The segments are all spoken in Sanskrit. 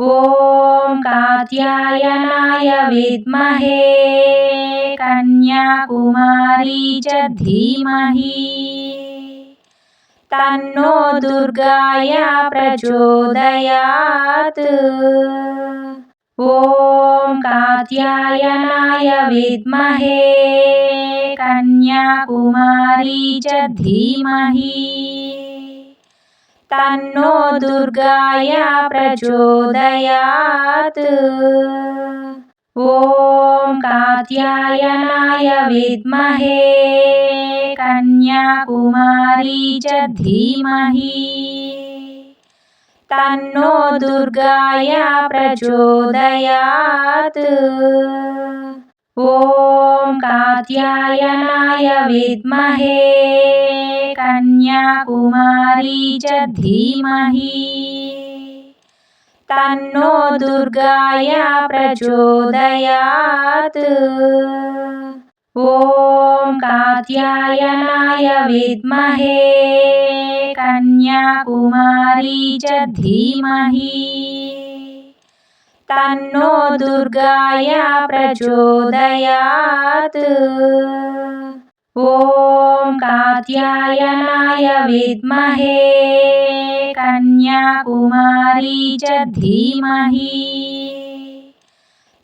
ॐ कात्यायनाय विद्महे कन्याकुमारी च धीमहि। तन्नो दुर्गाय प्रचोदयात्। ॐ कात्यायनाय विद्महे कन्याकुमारी च धीमहि तन्नो दुर्गाय प्रचोदयात्। ॐ कात्यायनाय विद्महे कन्याकुमारी च धीमहि। तन्नो दुर्गाय प्रचोदयात् ॐ कात्यायनाय विद्महे कन्याकुमारी च धीमहि। तन्नो दुर्गाय प्रचोदयात्। ॐ कात्यायनाय विद्महे कन्याकुमारी च धीमहि तन्नो दुर्गाय प्रचोदयात्। ॐ कात्यायनाय विद्महे कन्याकुमारी च धीमहि।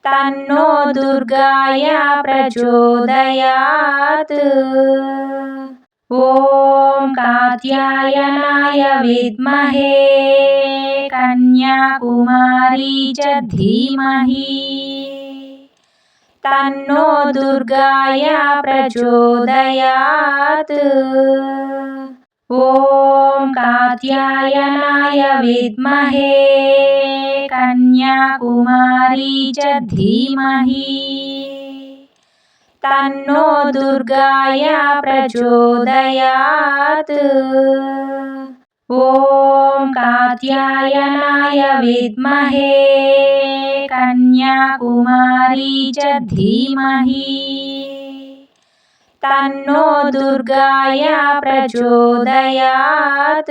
तन्नो दुर्गाय प्रचोदयात् ॐ कात्यायनाय विद्महे कन्याकुमारी च धीमहि। तन्नो दुर्गाय प्रचोदयात्। ॐ कात्यायनाय विद्महे कन्याकुमारी च धीमहि तन्नो दुर्गाय प्रचोदयात्। ॐ कात्यायनाय विद्महे कन्याकुमारी च धीमहि। तन्नो दुर्गाय प्रचोदयात्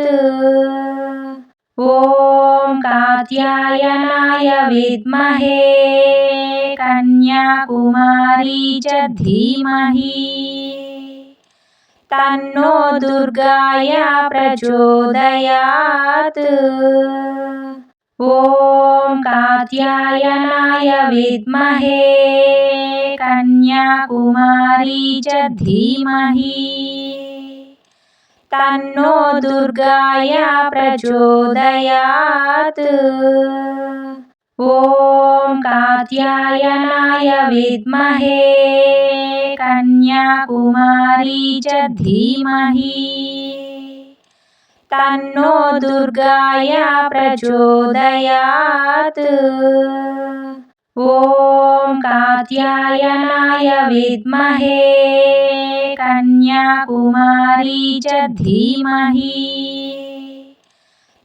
ॐ कात्यायनाय विद्महे कन्याकुमारी च धीमहि। तन्नो दुर्गाय प्रचोदयात्। ॐ कात्यायनाय विद्महे कन्याकुमारी च धीमहि तन्नो दुर्गाय प्रचोदयात्। ॐ कात्यायनाय विद्महे कन्याकुमारी च धीमहि। तन्नो दुर्गाय प्रचोदयात् ॐ कात्यायनाय विद्महे कन्याकुमारी च धीमहि।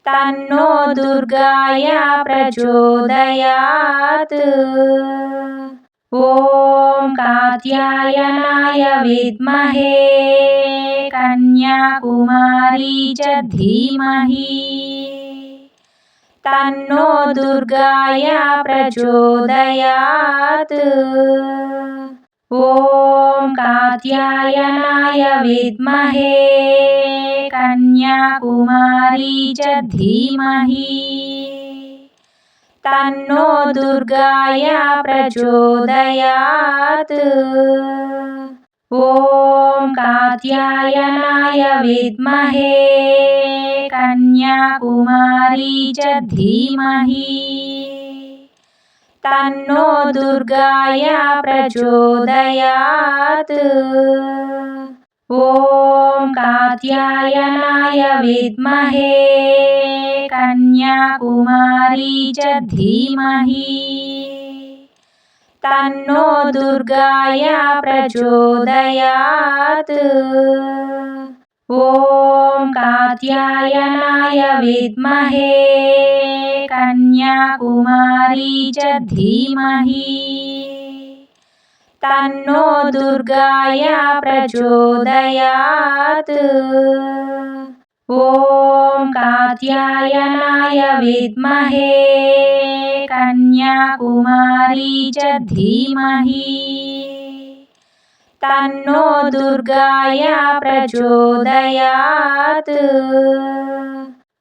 तन्नो दुर्गाय प्रचोदयात्। ॐ कात्यायनाय विद्महे कन्याकुमारी च धीमहि तन्नो दुर्गाय प्रचोदयात्। ॐ कात्यायनाय विद्महे कन्याकुमारी च धीमहि। तन्नो दुर्गाय प्रचोदयात् ॐ कात्यायनाय विद्महे कन्याकुमारी च धीमहि। तन्नो दुर्गाय प्रचोदयात्। ॐ कात्यायनाय विद्महे कन्याकुमारी च धीमहि तन्नो दुर्गाय प्रचोदयात्। ॐ कात्यायनाय विद्महे कन्याकुमारी च धीमहि। तन्नो दुर्गाय प्रचोदयात् ॐ कात्यायनाय विद्महे कन्याकुमारी च धीमहि। तन्नो दुर्गाय प्रचोदयात्।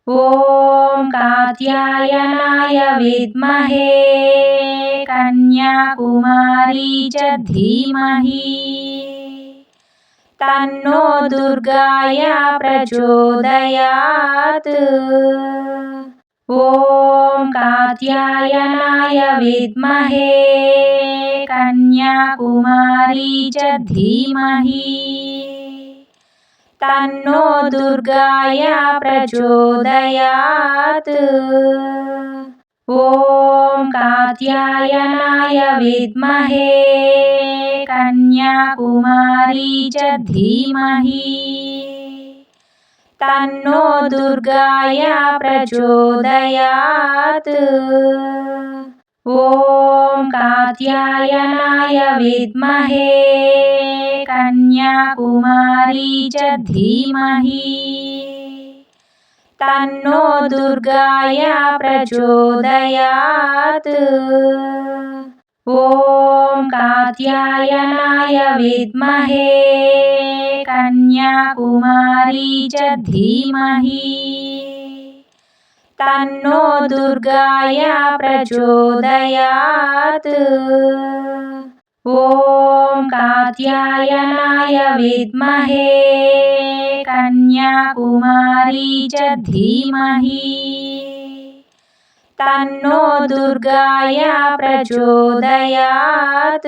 ॐ कात्यायनाय विद्महे कन्याकुमारी च धीमहि तन्नो दुर्गाय प्रचोदयात्। ॐ कात्यायनाय विद्महे कन्याकुमारी च धीमहि। तन्नो दुर्गाय प्रचोदयात्। ॐ कात्यायनाय विद्महे कन्याकुमारी च धीमहि। तन्नो दुर्गाय प्रचोदयात्। ॐ कात्यायनाय विद्महे। कन्याकुमारी च धीमहि। तन्नो दुर्गाय प्रचोदयात् ॐ कात्यायनाय विद्महे कन्याकुमारी च धीमहि। तन्नो दुर्गाय प्रचोदयात्। ॐ कात्यायनाय विद्महे कन्याकुमारी च धीमहि तन्नो दुर्गाय प्रचोदयात्।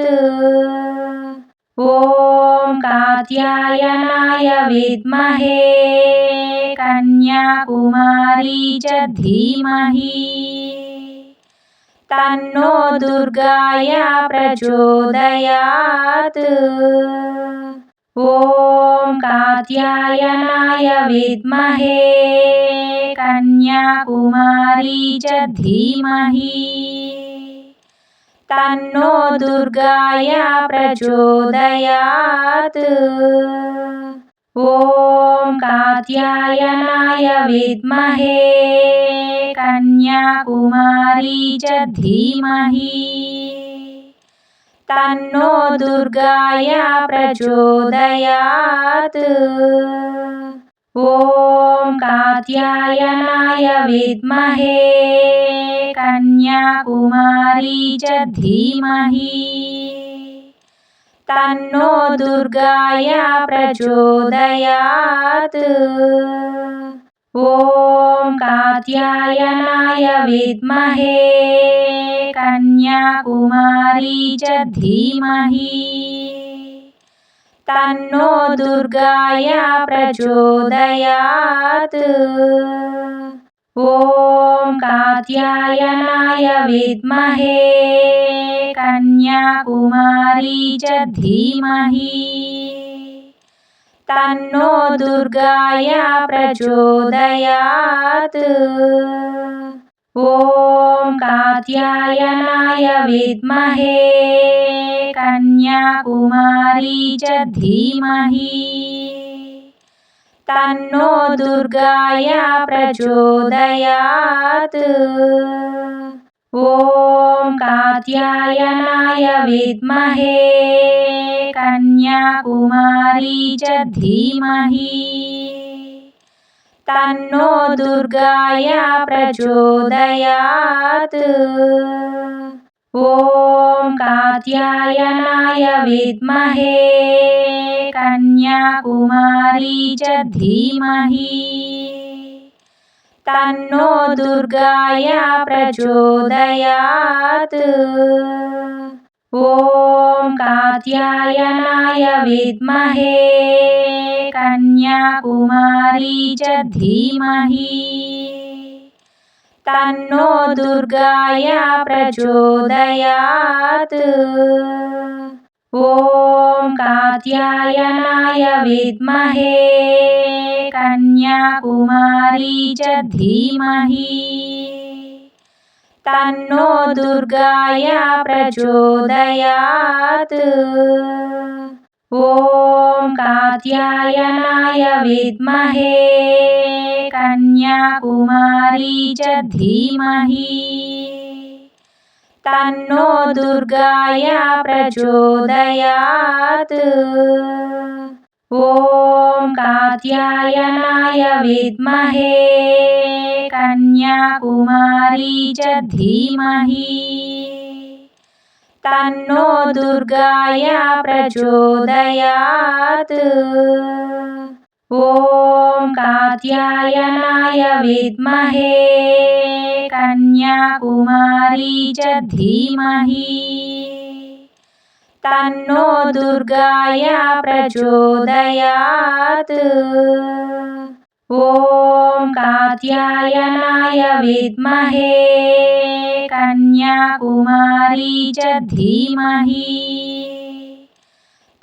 ॐ कात्यायनाय विद्महे कन्याकुमारी च धीमहि। तन्नो दुर्गाय प्रचोदयात् ॐ कात्यायनाय विद्महे कन्याकुमारी च धीमहि। तन्नो दुर्गाय प्रचोदयात्। ॐ कात्यायनाय विद्महे कन्याकुमारी च धीमहि तन्नो दुर्गाय प्रचोदयात्। ॐ कात्यायनाय विद्महे कन्याकुमारी च धीमहि। तन्नो दुर्गाय प्रचोदयात् ॐ कात्यायनाय विद्महे कन्याकुमारी च धीमहि। तन्नो दुर्गाय प्रचोदयात्। ॐ कात्यायनाय विद्महे कन्याकुमारी च धीमहि तन्नो दुर्गाय प्रचोदयात्। ॐ कात्यायनाय विद्महे कन्याकुमारी च धीमहि। तन्नो दुर्गाय प्रचोदयात्। ॐ कात्यायनाय विद्महे कन्याकुमारी च धीमहि। तन्नो दुर्गाय प्रचोदयात्। ॐ कात्यायनाय विद्महे। कन्याकुमारी च धीमहि। तन्नो दुर्गाय प्रचोदयात् ॐ कात्यायनाय विद्महे कन्याकुमारी च धीमहि। तन्नो दुर्गाय प्रचोदयात्। ॐ कात्यायनाय विद्महे कन्याकुमारी च धीमहि तन्नो दुर्गाय प्रचोदयात्। ॐ कात्यायनाय विद्महे कन्याकुमारी च धीमहि। तन्नो दुर्गाय प्रचोदयात् ॐ कात्यायनाय विद्महे कन्याकुमारी च धीमहि। तन्नो दुर्गाय प्रचोदयात्। ॐ कात्यायनाय विद्महे कन्याकुमारी च धीमहि तन्नो दुर्गाय प्रचोदयात्। ॐ कात्यायनाय विद्महे कन्याकुमारी च धीमहि।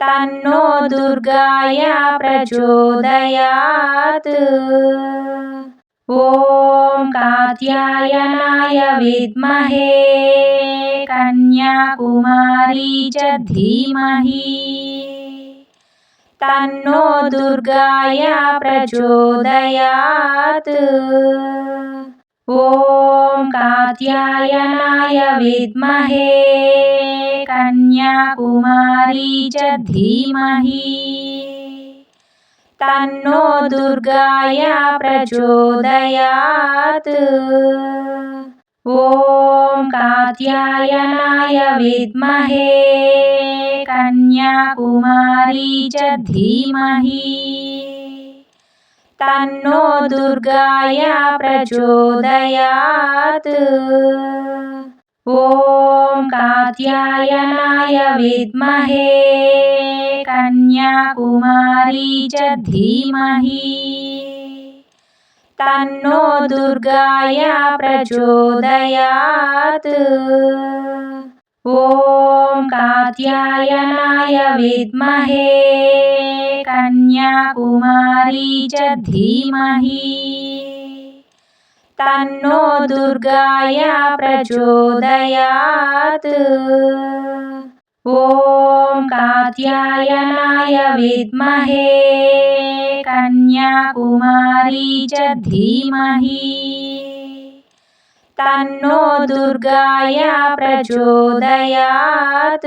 तन्नो दुर्गाय प्रचोदयात् ॐ कात्यायनाय विद्महे कन्याकुमारी च धीमहि। तन्नो दुर्गाय प्रचोदयात्। ॐ कात्यायनाय विद्महे कन्याकुमारी च धीमहि तन्नो दुर्गाय प्रचोदयात्। ॐ कात्यायनाय विद्महे कन्याकुमारी च धीमहि। तन्नो दुर्गाय प्रचोदयात् ॐ कात्यायनाय विद्महे कन्याकुमारी च धीमहि। तन्नो दुर्गाय प्रचोदयात्। ॐ कात्यायनाय विद्महे कन्याकुमारी च धीमहि तन्नो दुर्गाय प्रचोदयात्। ॐ कात्यायनाय विद्महे कन्याकुमारी च धीमहि। तन्नो दुर्गाय प्रचोदयात्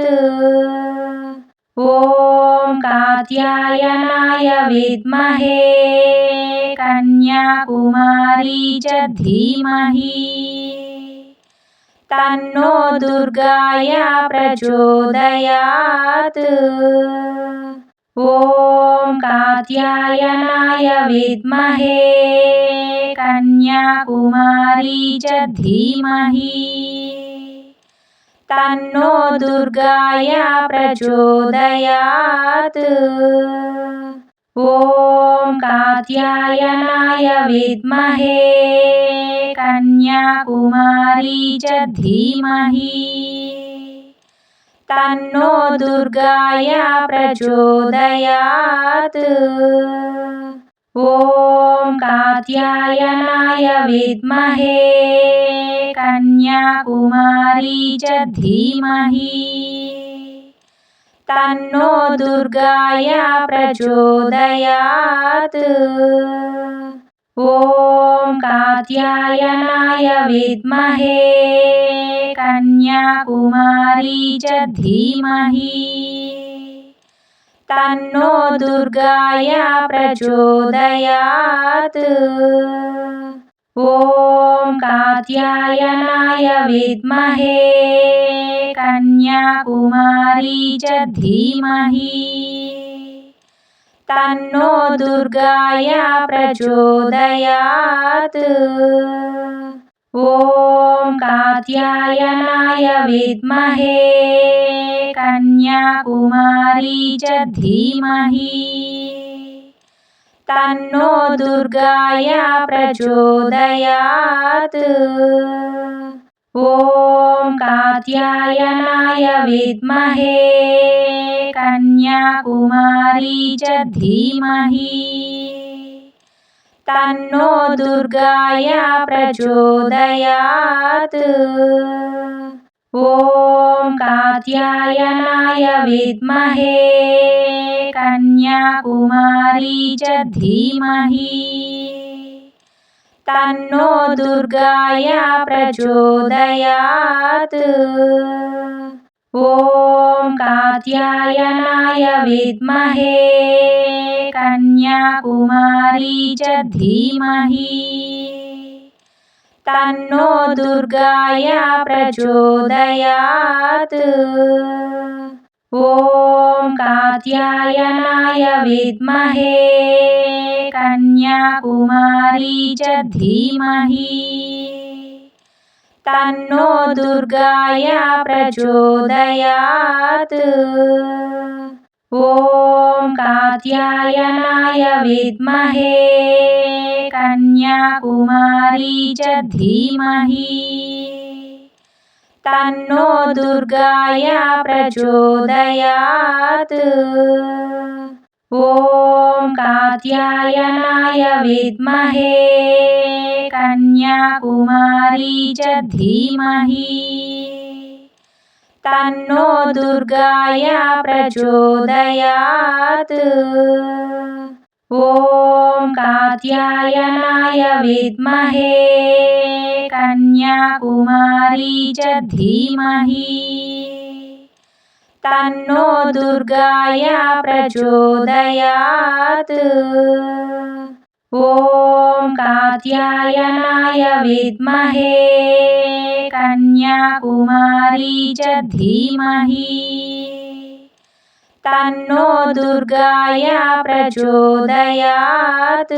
ॐ कात्यायनाय विद्महे कन्याकुमारी च धीमहि। तन्नो दुर्गाय प्रचोदयात्। ॐ कात्यायनाय विद्महे कन्याकुमारी च धीमहि तन्नो दुर्गाय प्रचोदयात्। ॐ कात्यायनाय विद्महे कन्याकुमारी च धीमहि। तन्नो दुर्गाय प्रचोदयात् ॐ कात्यायनाय विद्महे कन्याकुमारी च धीमहि। तन्नो दुर्गाय प्रचोदयात्। ॐ कात्यायनाय विद्महे कन्याकुमारी च धीमहि तन्नो दुर्गाय प्रचोदयात्। ॐ कात्यायनाय विद्महे कन्याकुमारी च धीमहि। तन्नो दुर्गाय प्रचोदयात्। ॐ कात्यायनाय विद्महे कन्याकुमारी च धीमहि। तन्नो दुर्गाय प्रचोदयात्। ॐ कात्यायनाय विद्महे। कन्याकुमारी च धीमहि। तन्नो दुर्गाय प्रचोदयात्। ॐ कात्यायनाय विद्महे कन्याकुमारी च धीमहि। तन्नो दुर्गाय प्रचोदयात्। ॐ कात्यायनाय विद्महे कन्याकुमारी च धीमहि तन्नो दुर्गाय प्रचोदयात्। ॐ कात्यायनाय विद्महे कन्याकुमारी च धीमहि। तन्नो दुर्गाय प्रचोदयात् ॐ कात्यायनाय विद्महे कन्याकुमारी च धीमहि। तन्नो दुर्गाय प्रचोदयात्। ॐ कात्यायनाय विद्महे कन्याकुमारी च धीमहि तन्नो दुर्गाय प्रचोदयात्। ॐ कात्यायनाय विद्महे कन्याकुमारी च धीमहि। तन्नो दुर्गाय प्रचोदयात् ॐ कात्यायनाय विद्महे कन्याकुमारी च धीमहि। तन्नो दुर्गाय प्रचोदयात्।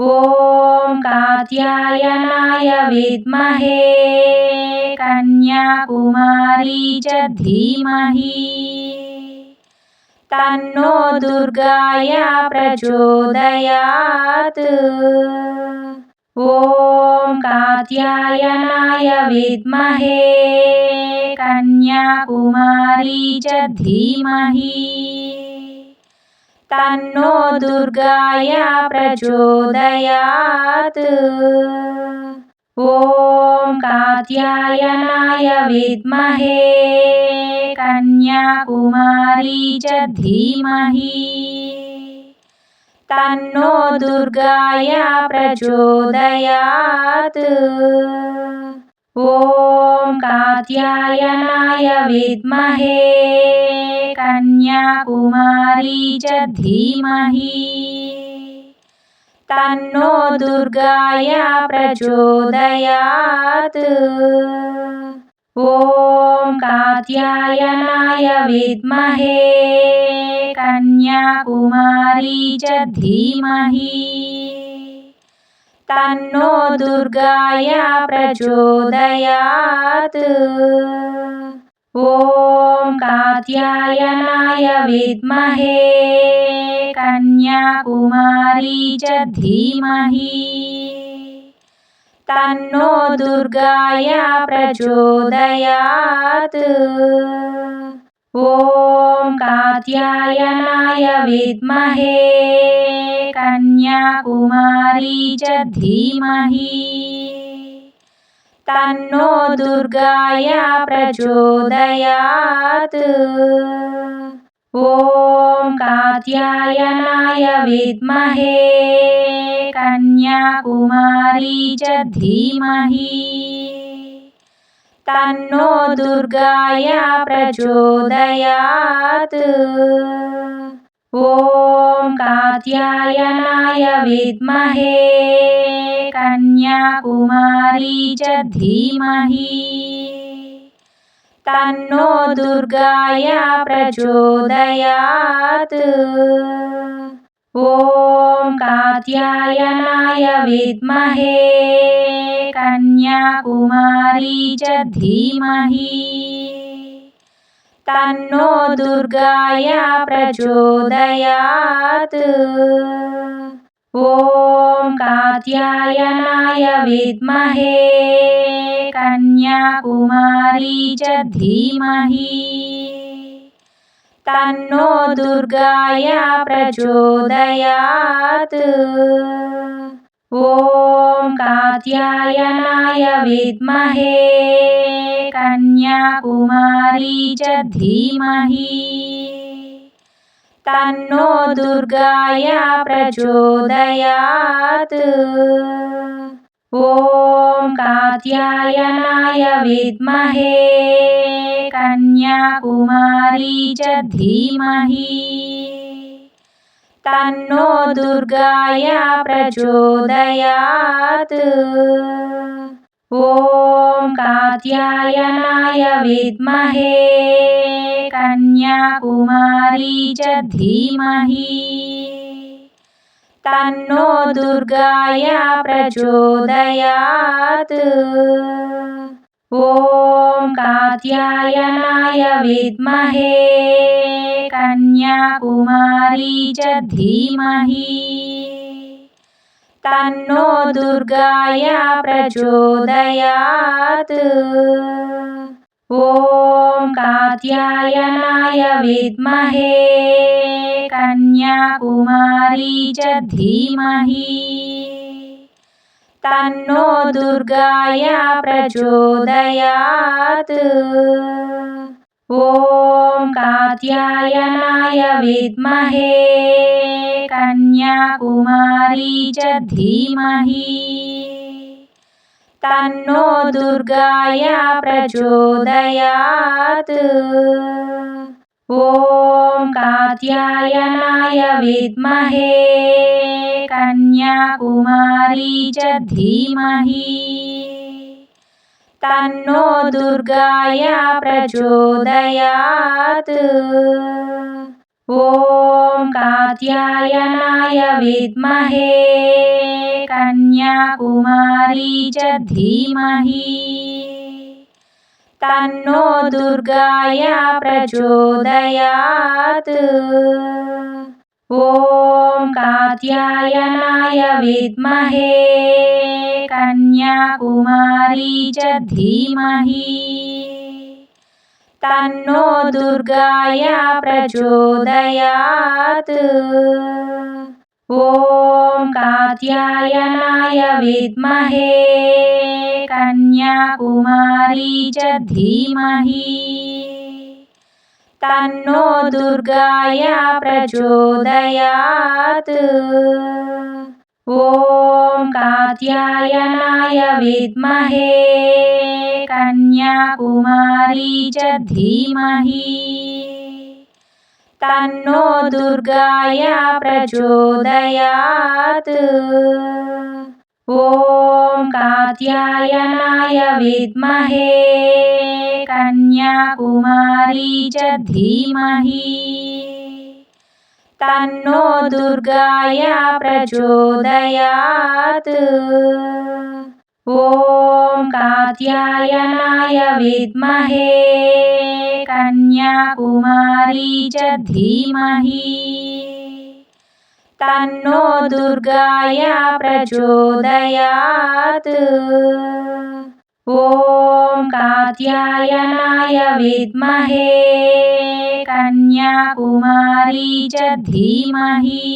ॐ कात्यायनाय विद्महे कन्याकुमारी च धीमहि तन्नो दुर्गाय प्रचोदयात्। ॐ कात्यायनाय विद्महे कन्याकुमारी च धीमहि। तन्नो दुर्गाय प्रचोदयात् ॐ कात्यायनाय विद्महे कन्याकुमारी च धीमहि। तन्नो दुर्गाय प्रचोदयात्। ॐ कात्यायनाय विद्महे कन्याकुमारी च धीमहि तन्नो दुर्गाय प्रचोदयात्। ॐ कात्यायनाय विद्महे कन्याकुमारी च धीमहि। तन्नो दुर्गाय प्रचोदयात् ॐ कात्यायनाय विद्महे कन्याकुमारी च धीमहि। तन्नो दुर्गाय प्रचोदयात्। ॐ कात्यायनाय विद्महे कन्याकुमारी च धीमहि तन्नो दुर्गाय प्रचोदयात्। ॐ कात्यायनाय विद्महे कन्याकुमारी च धीमहि। तन्नो दुर्गाय प्रचोदयात् ॐ कात्यायनाय विद्महे कन्याकुमारी च धीमहि। तन्नो दुर्गाय प्रचोदयात्। ॐ कात्यायनाय विद्महे कन्याकुमारी च धीमहि तन्नो दुर्गाय प्रचोदयात्। ॐ कात्यायनाय विद्महे कन्याकुमारी च धीमहि। तन्नो दुर्गाय प्रचोदयात्। ॐ कात्यायनाय विद्महे कन्याकुमारी च धीमहि। तन्नो दुर्गाय प्रचोदयात्। ॐ कात्यायनाय विद्महे। कन्याकुमारी च धीमहि। तन्नो दुर्गाय प्रचोदयात् ॐ कात्यायनाय विद्महे कन्याकुमारी च धीमहि। तन्नो दुर्गाय प्रचोदयात्। ॐ कात्यायनाय विद्महे कन्याकुमारी च धीमहि तन्नो दुर्गाय प्रचोदयात्। ॐ कात्यायनाय विद्महे कन्याकुमारी च धीमहि। तन्नो दुर्गाय प्रचोदयात् ॐ कात्यायनाय विद्महे कन्याकुमारी च धीमहि। तन्नो दुर्गाय प्रचोदयात्। ॐ कात्यायनाय विद्महे कन्याकुमारी च धीमहि तन्नो दुर्गाय प्रचोदयात्। ॐ कात्यायनाय विद्महे कन्याकुमारी च धीमहि। तन्नो दुर्गाय प्रचोदयात्। ॐ कात्यायनाय विद्महे कन्याकुमारी च धीमहि। तन्नो दुर्गाय प्रचोदयात्। ॐ कात्यायनाय विद्महे। कन्याकुमारी च धीमहि। तन्नो दुर्गाय प्रचोदयात् ॐ कात्यायनाय विद्महे कन्याकुमारी च धीमहि। तन्नो दुर्गाय प्रचोदयात्। ॐ कात्यायनाय विद्महे कन्याकुमारी च धीमहि तन्नो दुर्गाय प्रचोदयात्। ॐ कात्यायनाय विद्महे कन्याकुमारी च धीमहि। तन्नो दुर्गाय प्रचोदयात् ॐ कात्यायनाय विद्महे कन्याकुमारी च धीमहि।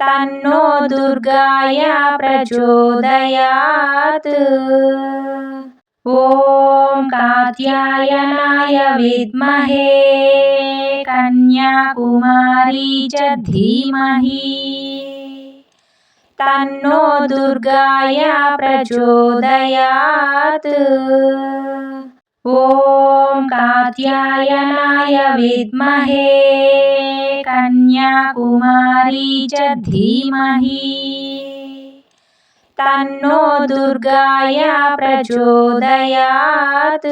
तन्नो दुर्गाय प्रचोदयात्। ॐ कात्यायनाय विद्महे कन्याकुमारी च धीमहि तन्नो दुर्गाय प्रचोदयात्। ॐ कात्यायनाय विद्महे कन्याकुमारी च धीमहि। तन्नो दुर्गाय प्रचोदयात्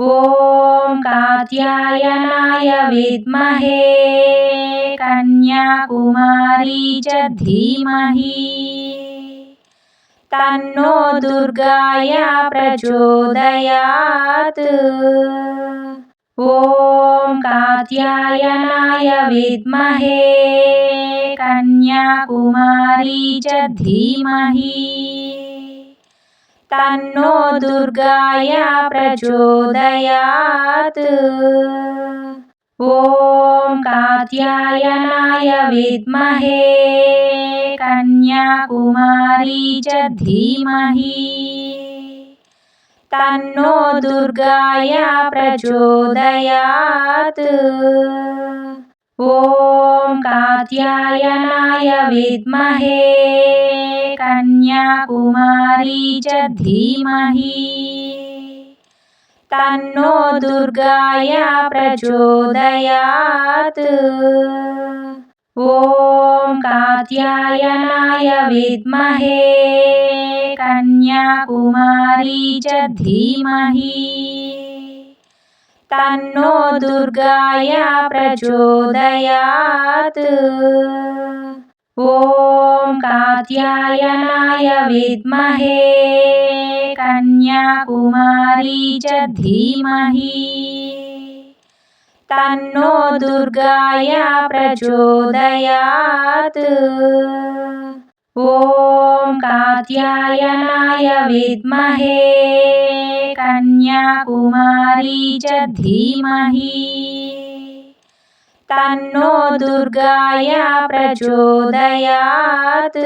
ॐ कात्यायनाय विद्महे कन्याकुमारी च धीमहि। तन्नो दुर्गाय प्रचोदयात्। ॐ कात्यायनाय विद्महे कन्याकुमारी च धीमहि तन्नो दुर्गाय प्रचोदयात्। ॐ कात्यायनाय विद्महे कन्याकुमारी च धीमहि। तन्नो दुर्गाय प्रचोदयात् ॐ कात्यायनाय विद्महे कन्याकुमारी च धीमहि। तन्नो दुर्गाय प्रचोदयात्। ॐ कात्यायनाय विद्महे कन्याकुमारी च धीमहि तन्नो दुर्गाय प्रचोदयात्। ॐ कात्यायनाय विद्महे कन्याकुमारी च धीमहि। तन्नो दुर्गाय प्रचोदयात् ॐ कात्यायनाय विद्महे कन्याकुमारी च धीमहि। तन्नो दुर्गाय प्रचोदयात्।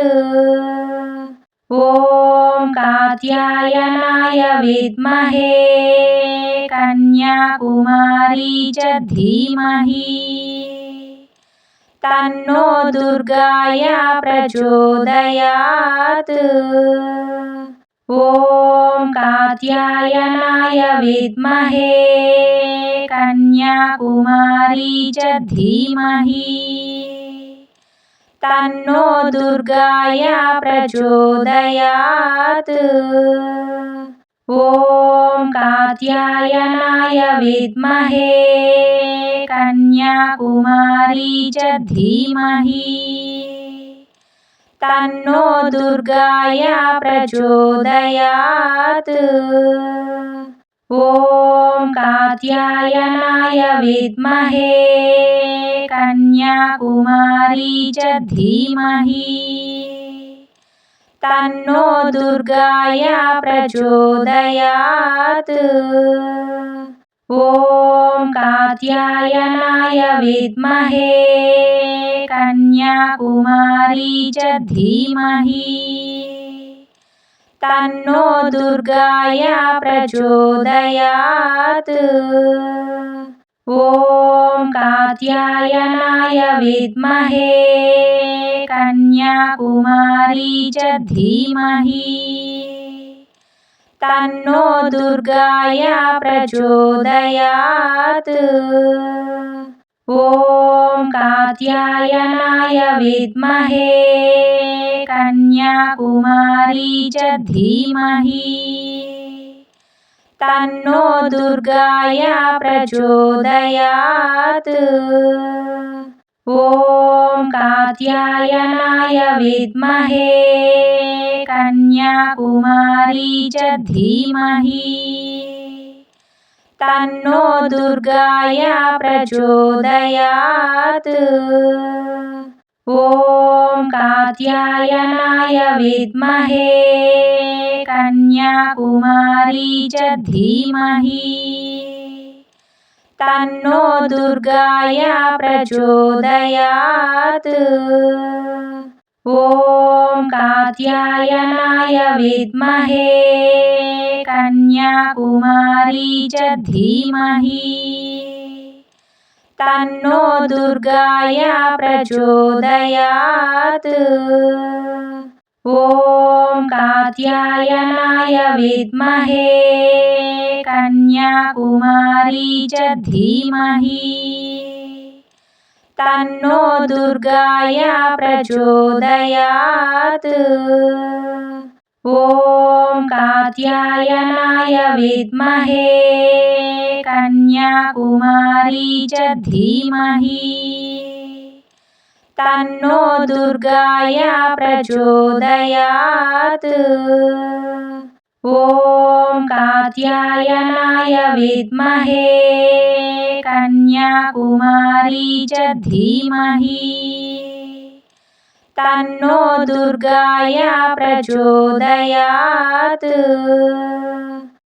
ॐ कात्यायनाय विद्महे कन्याकुमारी च धीमहि तन्नो दुर्गाय प्रचोदयात्। ॐ कात्यायनाय विद्महे कन्याकुमारी च धीमहि। तन्नो दुर्गाय प्रचोदयात् ॐ कात्यायनाय विद्महे कन्याकुमारी च धीमहि। तन्नो दुर्गाय प्रचोदयात्। ॐ कात्यायनाय विद्महे कन्याकुमारी च धीमहि तन्नो दुर्गाय प्रचोदयात्। ॐ कात्यायनाय विद्महे कन्याकुमारी च धीमहि। तन्नो दुर्गाय प्रचोदयात् ॐ कात्यायनाय विद्महे कन्याकुमारी च धीमहि। तन्नो दुर्गाय प्रचोदयात्। ॐ कात्यायनाय विद्महे कन्याकुमारी च धीमहि तन्नो दुर्गाय प्रचोदयात्। ॐ कात्यायनाय विद्महे कन्याकुमारी च धीमहि। तन्नो दुर्गाय प्रचोदयात् ॐ कात्यायनाय विद्महे कन्याकुमारी च धीमहि। तन्नो दुर्गाय प्रचोदयात्। ॐ कात्यायनाय विद्महे कन्याकुमारी च धीमहि तन्नो दुर्गाय प्रचोदयात्। ॐ कात्यायनाय विद्महे कन्याकुमारी च धीमहि। तन्नो दुर्गाय प्रचोदयात्। ॐ कात्यायनाय विद्महे कन्याकुमारी च धीमहि। तन्नो दुर्गाय प्रचोदयात्। ॐ कात्यायनाय विद्महे। कन्याकुमारी च धीमहि। तन्नो दुर्गाय प्रचोदयात्